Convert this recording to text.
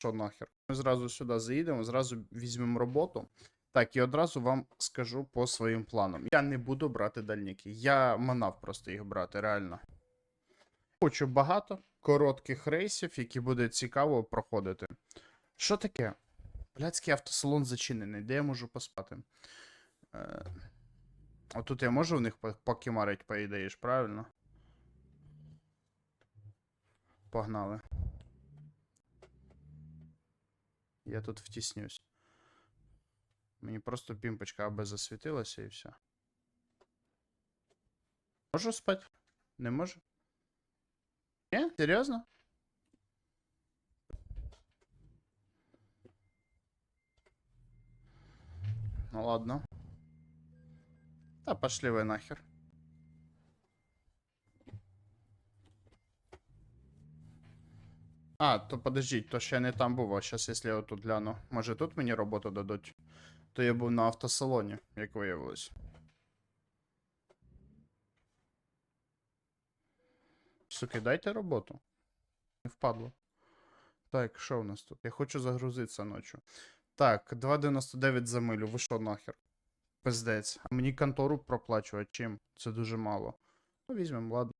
Що нахер? Ми зразу сюди заїдемо, зразу візьмемо роботу. Так, і одразу вам скажу по своїм планам. Я не буду брати дальніки. Я манав просто їх брати, реально. Хочу багато коротких рейсів, які буде цікаво проходити. Що таке? Блядський автосалон зачинений, де я можу поспати? Е... Отут я можу в них по- покемарить, по ідеї правильно? Погнали. Я тут втіснюсь. Мені просто пімпочка аби засвітилася і все. Можу спати? Не можу? Ні? Серйозно? Ну ладно. Та пошли ви нахер. А, то подождіть, то ще не там був, а зараз, якщо я отут гляну. Може тут мені роботу дадуть? То я був на автосалоні, як виявилось. Суки, дайте роботу. Не впадло. Так, що у нас тут? Я хочу загрузитися ночі. Так, 2,99 за милю. Ви що нахер? Пиздець. А мені контору проплачувати чим? Це дуже мало. Ну, візьмемо, ладно.